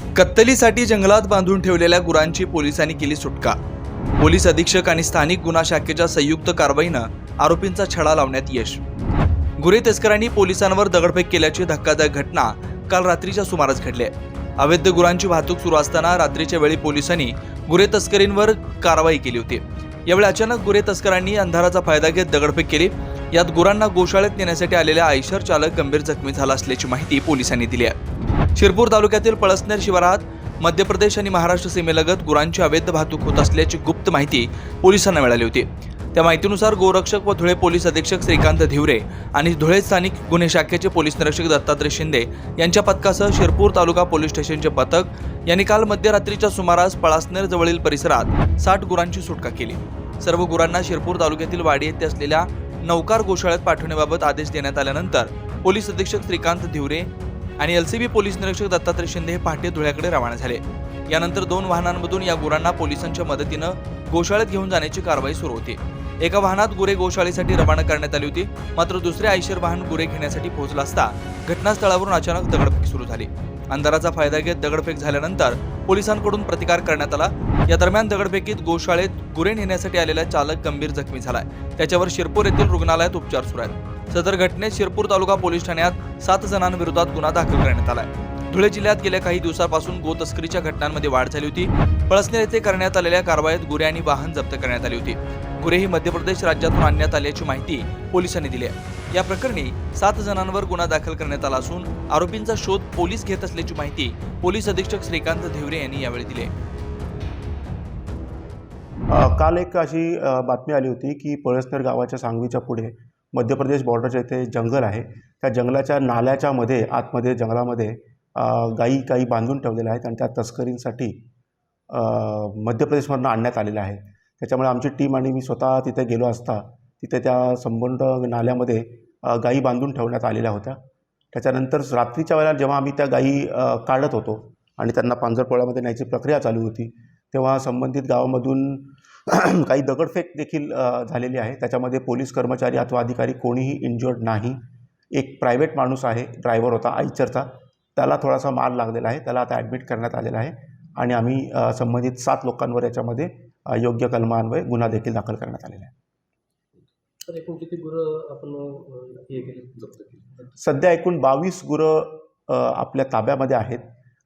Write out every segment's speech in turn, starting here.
कत्तलीसाठी जंगलात बांधून ठेवलेल्या गुरांची पोलिसांनी केली सुटका. पोलीस अधीक्षक आणि स्थानिक गुन्हा शाखेच्या संयुक्त कारवाईनं आरोपींचा छडा लावण्यात यश. गुरे तस्करांनी पोलिसांवर दगडफेक केल्याची धक्कादायक घटना काल रात्रीच्या सुमारास घडली अवैध गुरांची वाहतूक सुरू असताना रात्रीच्या वेळी पोलिसांनी गुरे तस्करींवर कारवाई केली होती. यावेळी अचानक गुरे तस्करांनी अंधाराचा फायदा घेत दगडफेक केली. यात गुरांना गोशाळेत नेण्यासाठी आलेल्या आयशर चालक गंभीर जखमी झाला असल्याची माहिती पोलिसांनी दिली आहे. शिरपूर तालुक्यातील पळसनेर शिवारात मध्य प्रदेश आणि महाराष्ट्र सीमेलगत गुरांची अवैध वाहतूक होत असल्याची गुप्त माहिती पोलिसांना मिळाली होती. त्या माहितीनुसार गोरक्षक व धुळे पोलीस अधीक्षक श्रीकांत धिवरे आणि धुळे स्थानिक गुन्हे शाखेचे पोलीस निरीक्षक दत्तात्रय शिंदे यांच्या पथकासह शिरपूर तालुका पोलीस स्टेशनचे पथक यांनी काल मध्यरात्रीच्या सुमारास पळासनेर जवळील परिसरात साठ गुरांची सुटका केली. सर्व गुरांना शिरपूर तालुक्यातील वाडी येथे असलेल्या नौकार गोशाळ्यात पाठवण्याबाबत आदेश देण्यात आल्यानंतर पोलीस अधीक्षक श्रीकांत धिवरे आणि एलसीबी पोलीस निरीक्षक दत्तात्रय शिंदे हे पहाटे धुळ्याकडे रवाना झाले. यानंतर दोन वाहनांमधून या गुरांना पोलिसांच्या मदतीनं गोशाळेत घेऊन जाण्याची कारवाई सुरू होती. एका वाहनात गुरे गोशाळेसाठी रवाना करण्यात आली होती मात्र दुसरे आयशर वाहन गुरे घेण्यासाठी पोहोचलं असता घटनास्थळावरून अचानक दगडफेक सुरू झाली. अंधाराचा फायदा घेत दगडफेक झाल्यानंतर पोलिसांकडून प्रतिकार करण्यात आला. या दरम्यान दगडफेकीत गोशाळेत गुरे नेण्यासाठी आलेला चालक गंभीर जखमी झालाय. त्याच्यावर शिरपूर येथील रुग्णालयात उपचार सुरू आहेत. सदर घटनेत शिरपूर तालुका पोलीस ठाण्यात सात जणांविरोधात गुन्हा दाखल करण्यात आलाय. धुळे जिल्ह्यात गेल्या काही दिवसापासून गो तस्करीच्या घटनांमध्ये वाढ झाली होती. पळसनेर येथे करण्यात आलेल्या कारवाईत गुरे आणि वाहन जप्त करण्यात आली होती. गुरे ही मध्य प्रदेश राज्यातून आणण्यात आल्याची माहिती पोलिसांनी दिली आहे. या प्रकरणी सात जणांवर गुन्हा दाखल करण्यात आला असून आरोपींचा शोध पोलीस घेत असल्याची माहिती पोलीस अधीक्षक श्रीकांत धिवरे यांनी यावेळी दिली काल एक अशी बातमी आली होती की पळसनेर गावाच्या सांगवीच्या पुढे मध्य प्रदेश बॉर्डरच्या इथे जंगल आहे. त्या जंगलाच्या नाल्याच्या मध्ये आतमध्ये जंगलामध्ये गाई गाई काही बांधून ठेवलेल्या आहेत आणि त्या तस्करींसाठी मध्य प्रदेशमधून आणण्यात आलेल्या आहे त्याच्यामुळे आमची टीम आणि मी स्वतः तिथे गेलो असता तिथे त्या संबंध नाल्यामध्ये गाई बांधून ठेवण्यात आलेल्या होत्या. त्याच्यानंतर रात्रीच्या वेळेला जेव्हा आम्ही त्या गाई काढत होतो आणि त्यांना पांजरपोळ्यामध्ये न्यायची प्रक्रिया चालू होती तेव्हा संबंधित गावामधून काही दगडफेक देखील झालेली आहे. त्याच्यामध्ये पोलीस कर्मचारी अथवा अधिकारी कोणीही इंज्युर्ड नाही. एक प्रायव्हेट माणूस आहे ड्रायव्हर होता आईचरचा. त्याला थोडासा मार लागलेला आहे. त्याला आता ॲडमिट करण्यात आलेला आहे. आणि आम्ही संबंधित सात लोकांवर याच्यामध्ये योग्य कलमान्वये गुन्हा देखील दाखल करण्यात आलेला आहे. तर एकूण किती गुरं आपण अं, हे केली जप्त केली? सध्या एकूण बावीस गुरं आपल्या ताब्यामध्ये आहेत.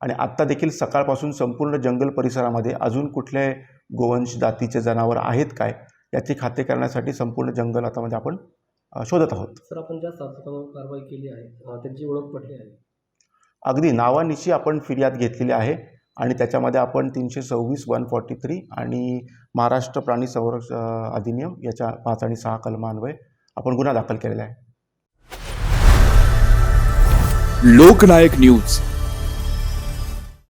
आणि आत्ता देखील सकाळपासून संपूर्ण जंगल परिसरामध्ये अजून कुठले गोवंश जातीचे जनावर आहेत काय याची खाते करण्यासाठी संपूर्ण जंगल आता म्हणजे आपण शोधत आहोत. सर आपण ज्या कारवाई केली आहे त्यांची ओळख पटली आहे? अगदी नावानिशी आपण फिर्याद घेतलेली आहे आणि त्याच्यामध्ये आपण तीनशे सव्वीस वन फॉर्टी थ्री आणि महाराष्ट्र प्राणी संरक्षण अधिनियम याच्या पाच आणि सहा कलमान्वये आपण गुन्हा दाखल केलेला आहे. लोकनायक न्यूज.